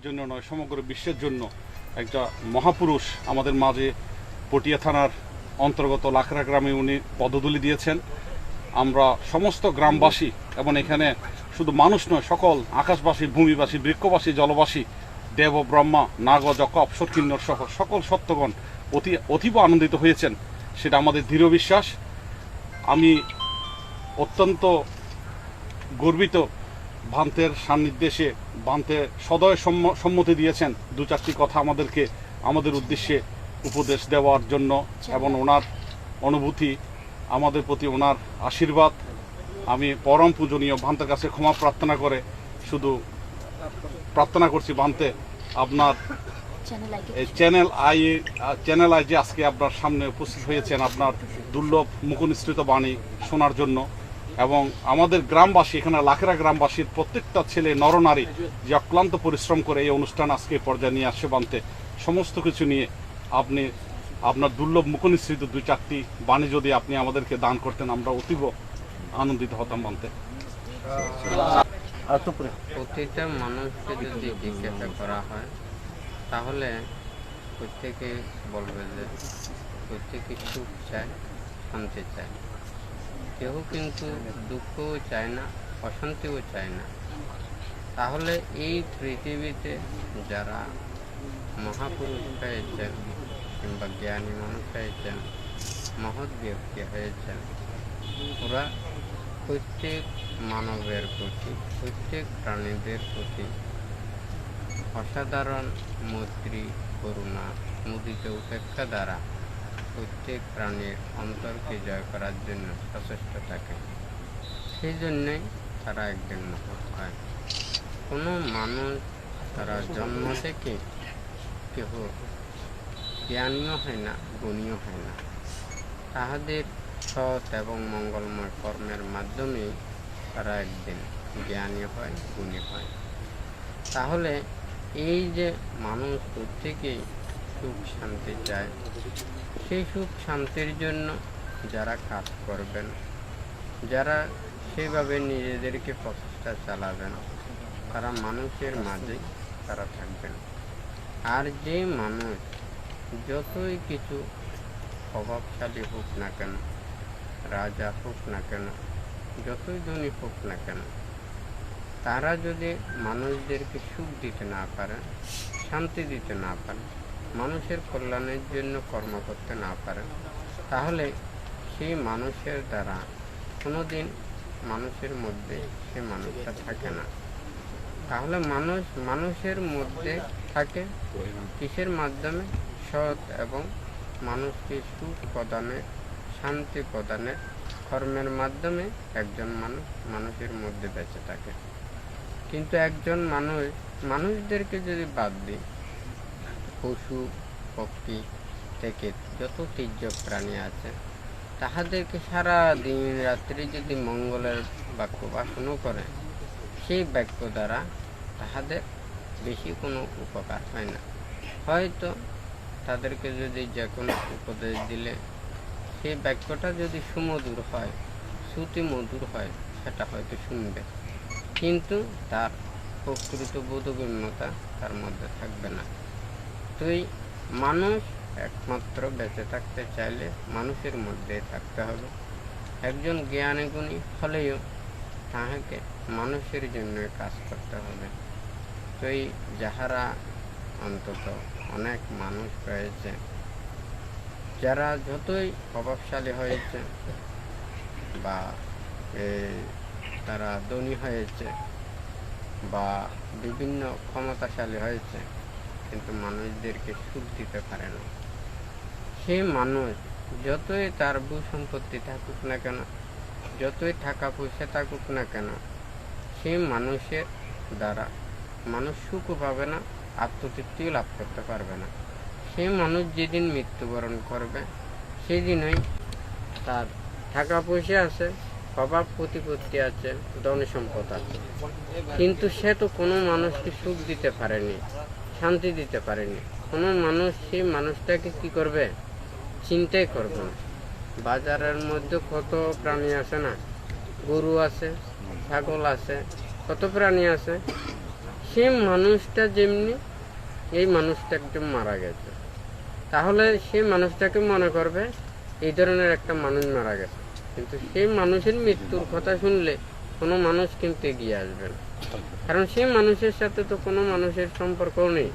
বাংলাদেশের জন্য নয়, সমগ্র বিশ্বের জন্য একটা মহাপুরুষ আমাদের মাঝে পটিয়া থানার অন্তর্গত লাখরা গ্রামে উনি পদধূলি দিয়েছেন। আমরা সমস্ত গ্রামবাসী এবং এখানে শুধু মানুষ নয়, সকল আকাশবাসী, ভূমিবাসী, বৃক্ষবাসী, জলবাসী দেব ব্রহ্মা নাগ যক অপসর কিন্নর সহ সকল সত্যগণ অতি অতীব আনন্দিত হয়েছেন। সেটা আমাদের দৃঢ় বিশ্বাস। আমি অত্যন্ত গর্বিত ভান্তের সান্নিধ্যে ভান্তে সদয় সম্ম- সম্মতি দিয়েছেন। দু চারটি কথা আমাদেরকে, আমাদের উদ্দেশ্যে উপদেশ দেওয়ার জন্য এবং ওনার অনুভূতি, আমাদের প্রতি ওনার আশীর্বাদ। আমি পরম পূজনীয় ভান্তের কাছে ক্ষমা প্রার্থনা করে শুধু প্রার্থনা করছি ভান্তে, আপনার চ্যানেল আই চ্যানেল আই যে আজকে আপনার সামনে উপস্থিত হয়েছেন, আপনার দুর্লভ মুখনিসৃত বাণী শোনার জন্য। এবং আমাদের গ্রামবাসী, এখানে লাখেরা গ্রামবাসীর প্রত্যেকটা ছেলে, নরনারী যে অক্লান্ত পরিশ্রম করে এই অনুষ্ঠান আজকে পর্যায়ে নিয়ে আসছে বানতে, সমস্ত কিছু নিয়ে আপনি, আপনার দুর্লভ মুখনিসৃত দুই চারটি বাণী যদি আপনি আমাদেরকে দান করতেন, আমরা অতীব আনন্দিত হতাম বানতে। প্রতিটা মানুষকে যদি জিজ্ঞাসা করা হয়, তাহলে প্রত্যেকে বলবে যে প্রত্যেকে সুখ চায়, শান্তি চায়। কেউ কিন্তু দুঃখও চায় না, অশান্তিও চায় না। তাহলে এই পৃথিবীতে যারা মহাপুরুষ হয়েছেন কিংবা জ্ঞানী মানুষ হয়েছেন মহৎ ব্যক্তি হয়েছেন ওরা প্রত্যেক মানবের প্রতি, প্রত্যেক প্রাণীদের প্রতি অসাধারণ মৈত্রী করুণা, মুদিত উপেক্ষা দ্বারা প্রত্যেক প্রাণীর অন্তরকে জয় করার জন্য সচেষ্ট থাকে। সেই জন্যই তারা একদিন মহৎ হয়। কোনো মানুষ তারা জন্ম থেকে কেহ জ্ঞানীয় হয় না গুণীয় হয় না। তাহাদের সৎ এবং মঙ্গলময় কর্মের মাধ্যমে তারা একদিন জ্ঞানী হয়, গুণী হয়। তাহলে এই যে মানুষ প্রত্যেকেই সুখ শান্তি চায় সেই সুখ শান্তির জন্য যারা কাজ করবেন, যারা সেভাবে নিজেদেরকে প্রচেষ্টা চালাবেন, তারা মানুষের মাঝেই তারা থাকবেন। আর যে মানুষ যতই কিছু প্রভাবশালী হোক না কেন, রাজা হোক না কেন, যতই ধনী হোক না কেন, তারা যদি মানুষদেরকে সুখ দিতে না পারে, শান্তি দিতে না পারে মানুষের কল্যাণের জন্য কর্ম করতে না পারে, তাহলে সেই মানুষের দ্বারা কোনোদিন মানুষের মধ্যে সে মানুষটা থাকে না। তাহলে মানুষ, মানুষের মধ্যে থাকে কিসের মাধ্যমে? সৎ এবং মানুষকে সুখ প্রদানের শান্তি প্রদানের কর্মের মাধ্যমে একজন মানুষ মানুষের মধ্যে বেঁচে থাকে। কিন্তু একজন মানুষ, মানুষদেরকে যদি বাদ দিই পশু, পক্ষী থেকে যত তীর্য প্রাণী আছে, তাহাদেরকে সারা দিন রাত্রি যদি মঙ্গলের বাক্য ভাষণও করে, সেই বাক্য দ্বারা তাহাদের বেশি কোনো উপকার হয় না। হয়তো তাদেরকে যদি যে কোনো উপদেশ দিলে, সেই বাক্যটা যদি সুমধুর হয়, শ্রুতি মধুর হয়, সেটা হয়তো শুনবে। কিন্তু তার প্রকৃত বোধগম্যতা তার মধ্যে থাকবে না। তো মানুষ একমাত্র বেঁচে থাকতে চাইলে মানুষের মধ্যে থাকতে হবে। একজন জ্ঞানী গুণী হলেও তাহাকে মানুষের জন্য কাজ করতে হবে। তো এই যাহারা অন্তত অনেক মানুষ রয়েছে, যারা যতই প্রভাবশালী হয়েছে বা তারা ধনী হয়েছে বা বিভিন্ন ক্ষমতাশালী হয়েছে কিন্তু মানুষদেরকে সুখ দিতে পারে না। সে মানুষ যতই তার ভূ সম্পত্তি থাকুক না কেন, যতই টাকা পয়সা থাকুক না কেন সেই মানুষের দ্বারা মানুষ সুখও পাবে না, আত্মতৃপ্তিও লাভ করতে পারবে না। সেই মানুষ যেদিন মৃত্যুবরণ করবে, সেদিনই তার টাকা পয়সা আছে, অভাব প্রতিপত্তি আছে ধন সম্পদ আছে। কিন্তু সে তো কোনো মানুষকে সুখ দিতে পারেনি। শান্তি দিতে পারেনি। কোনো মানুষ সেই মানুষটাকে কি করবে? চিন্তাই করবে না। বাজারের মধ্যে কত প্রাণী আছে না? গরু আছে, ছাগল আছে, কত প্রাণী আছে? সে মানুষটা যেমনি এই মানুষটা একদম মারা গেছে। তাহলে সে মানুষটাকে মনে করবে, এই ধরনের একটা মানুষ মারা গেছে। কিন্তু সেই মানুষের মৃত্যুর কথা শুনলে কোনো মানুষ কিন্তু এগিয়ে আসবে না। কারণ সেই মানুষের সাথে তো কোনো মানুষের সম্পর্ক নেই।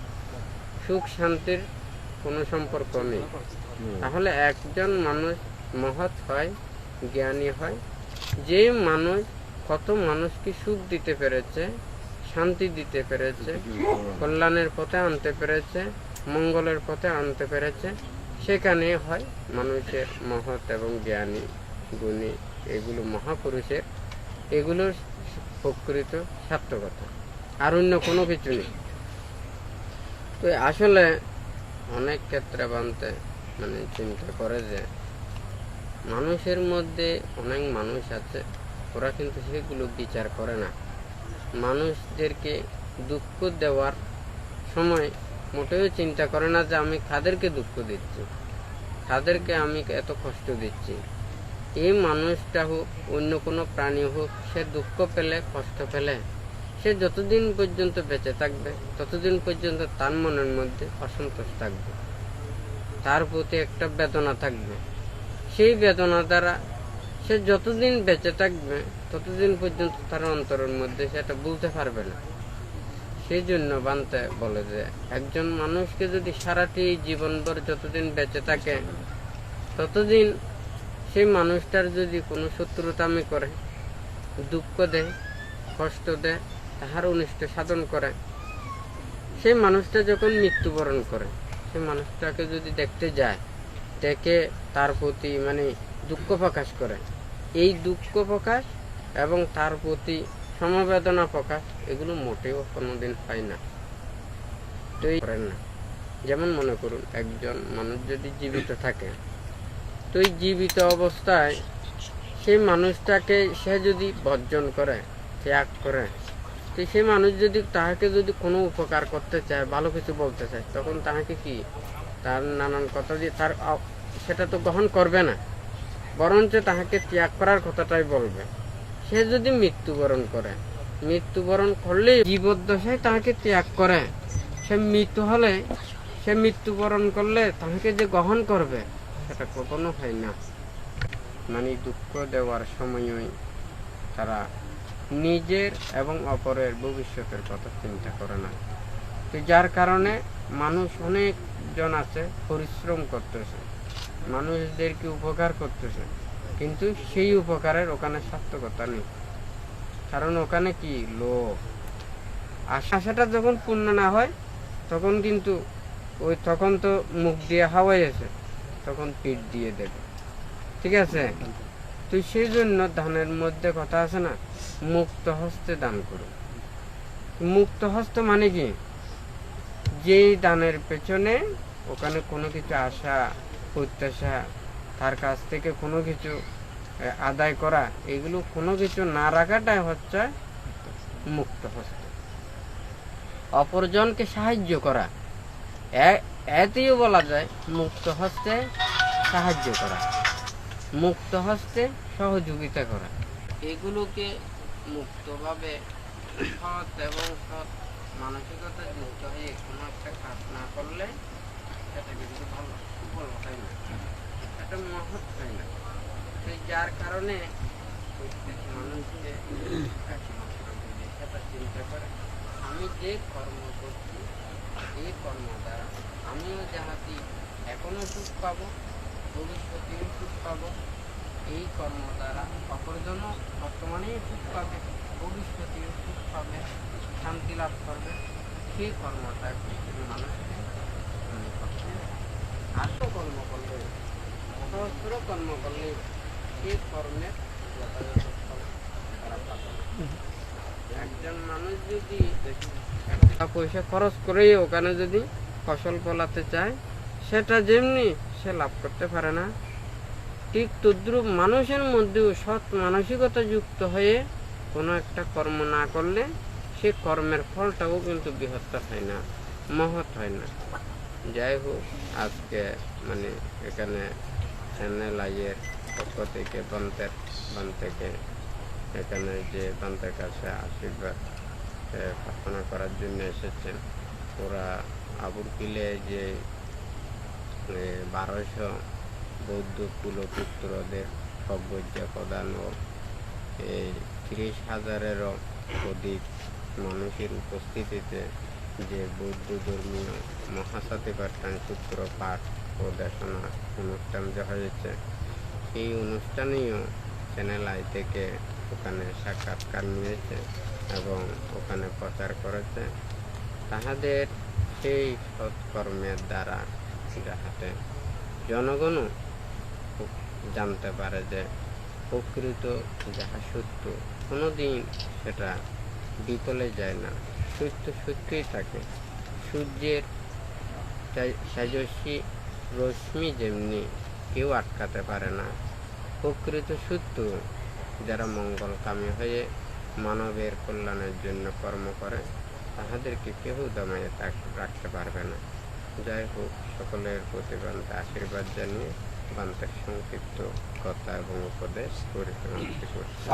সুখ শান্তির কোনো সম্পর্ক নেই। তাহলে একজন মানুষ মহৎ হয় জ্ঞানী হয় যে মানুষ কত মানুষকে সুখ দিতে পেরেছে শান্তি দিতে পেরেছে কল্যাণের পথে আনতে পেরেছে মঙ্গলের পথে আনতে পেরেছে সেখানে হয় মানুষের মহৎ এবং জ্ঞানী গুণী এগুলো মহাপুরুষের এগুলোর প্রকৃত সার্থকতা আর অন্য কোনো কিছু নেই। তো আসলে অনেক ক্ষেত্রে বানতে মানে চিন্তা করে যে মানুষের মধ্যে অনেক মানুষ আছে, ওরা কিন্তু সেগুলো বিচার করে না। মানুষদেরকে দুঃখ দেওয়ার সময় মোটেও চিন্তা করে না যে আমি কাদেরকে দুঃখ দিচ্ছি তাদেরকে আমি এত কষ্ট দিচ্ছি। এই মানুষটা হোক, অন্য কোনো প্রাণী হোক, সে দুঃখ পেলে, কষ্ট পেলে, সে যতদিন পর্যন্ত বেঁচে থাকবে, ততদিন পর্যন্ত তার মনের মধ্যে অসন্তোষ থাকবে। তার প্রতি একটা বেদনা থাকবে। সেই বেদনা দ্বারা সে যতদিন বেঁচে থাকবে, ততদিন পর্যন্ত তার অন্তরের মধ্যে সেটা বুঝতে পারবে না। সেই জন্য বানতে বলে যে, একজন মানুষকে যদি সারাটি জীবনভর যতদিন বেঁচে থাকে, ততদিন সেই মানুষটার যদি কোনো শত্রুতামি করে, দুঃখ দেয়, কষ্ট দেয়, তাহার অনিষ্ট সাধন করে। সেই মানুষটা যখন মৃত্যুবরণ করে, সেই মানুষটাকে যদি দেখতে যায়, দেখে তার প্রতি মানে দুঃখ প্রকাশ করে। এই দুঃখ প্রকাশ এবং তার প্রতি সমবেদনা প্রকাশ, এগুলো মোটেও কোনোদিন হয় না। তো এই করেন না। যেমন মনে করুন, একজন মানুষ যদি জীবিত থাকে তো এই জীবিত অবস্থায় সেই মানুষটাকে সে যদি বর্জন করে, ত্যাগ করে, তো সেই মানুষ যদি তাহাকে যদি কোনো উপকার করতে চায়, ভালো কিছু বলতে চায়, তখন তাহাকে কি? তার নানান কথা দিয়ে তার সেটা তো গ্রহণ করবে না। বরঞ্চ তাহাকে ত্যাগ করার কথাটাই বলবে। সে যদি মৃত্যুবরণ করে, মৃত্যুবরণ করলে জীবদ্দশায় তাহাকে ত্যাগ করে। সে মৃত্যু হলে, সে মৃত্যুবরণ করলে তাহাকে যে গ্রহণ করবে সেটা কখনো হয় না। মানে দুঃখ দেওয়ার সময়ই তারা নিজের এবং অপরের ভবিষ্যতের কথা চিন্তা করে না। তো যার কারণে মানুষ অনেক জন আছে, পরিশ্রম করতেছে। মানুষদেরকে উপকার করতেছে। কিন্তু সেই উপকারের ওখানে সার্থকতা নেই। কারণ ওখানে কি? লোভ। আশাটা যখন পূর্ণ না হয়, তখন কিন্তু ওই তখন তো মুখ দিয়ে হাওয়াই আছে। তখন পিঠ দিয়ে দেবে। ঠিক আছে? তো সেই জন্য ধানের মধ্যে কথা আছে না, মুক্ত হস্তে দান করুন। মুক্ত হস্ত মানে কি? যেই দানের পেছনে ওখানে কোনো কিছু আশা, প্রত্যাশা, তার কাছ থেকে কোনো কিছু আদায় করা, এগুলো কোনো কিছু না রাখাটাই হচ্ছে মুক্ত হস্ত। অপরজনকে সাহায্য করা। এতেও বলা যায় মুক্ত হস্তে সাহায্য করা, মুক্ত হস্তে সহযোগিতা করা। এগুলোকে মুক্তভাবে সৎ এবং সৎ মানসিকতা যুক্ত হয়ে কোনো একটা কাজ না করলে সেটা কিন্তু ভালো ভালো হয় না এটা মহৎ হয় না। তো যার কারণে প্রত্যেক মানুষকে সেটা চিন্তা করে, আমি যে কর্ম করছি, এই কর্ম দ্বারা আমিও যাহাতি এখনও সুখ পাবো ভবিষ্যতেও সুখ পাবো। এই কর্ম দ্বারা অপরজনও বর্তমানেই সুখ পাবে, ভবিষ্যতেও সুখ পাবে, শান্তি লাভ করবে। সেই কর্মটা মানুষকে মনে করতে আর তো কর্ম করলে, সহস্র কর্ম করলে সেই কর্মের যথাযথ ফল তারা পাবে। একজন মানুষ যদি টাকা পয়সা খরচ করেই ওখানে যদি ফসল ফলাতে চায়, সেটা যেমনি সে লাভ করতে পারে না। ঠিক তদ্রুপ মানুষের মধ্যেও সৎ মানসিকতা যুক্ত হয়ে কোনো একটা কর্ম না করলে সে কর্মের ফলটাও কিন্তু বৃহত্তর হয় না, মহৎ হয় না। যাই হোক, আজকে মানে এখানে চ্যানেল আইয়ের পক্ষ থেকে বন্তের বান থেকে এখানে যে বান্তের কাছে আশীর্বাদ প্রার্থনা করার জন্য এসেছেন। ওরা আবুর কিলে যে বারোশো বৌদ্ধ কুলপুত্রদের অবজ্ঞা প্রদান ও এই তিরিশ হাজারেরও অধিক মানুষের উপস্থিতিতে যে বৌদ্ধ ধর্মীয় মহাসাতি পাঠ্যান সূত্র পাঠ ও দেশনা অনুষ্ঠান যে হয়েছে সেই অনুষ্ঠানেও চ্যানেল আই থেকে ওখানে সাক্ষাৎকার নিয়েছে এবং ওখানে প্রচার করেছে। তাহাদের সেই সৎকর্মের দ্বারা যাহাতে জনগণও জানতে পারে যে প্রকৃত যাহা সত্য, কোনোদিন সেটা বিতলে যায় না। সত্য সত্যই থাকে। সূর্যের তেজস্বী রশ্মি যেমনি কেউ আটকাতে পারে না। প্রকৃত সত্য, যারা মঙ্গলকামী হয়ে মানবের কল্যাণের জন্য কর্ম করে, তাহাদেরকে কেউ দমায়ে রাখতে পারবে না। যাই হোক সকলের প্রতি আশীর্বাদ জানিয়ে বান্তার সংক্ষিপ্ত কথা এবং উপদেশ পরিক্রমা করছি।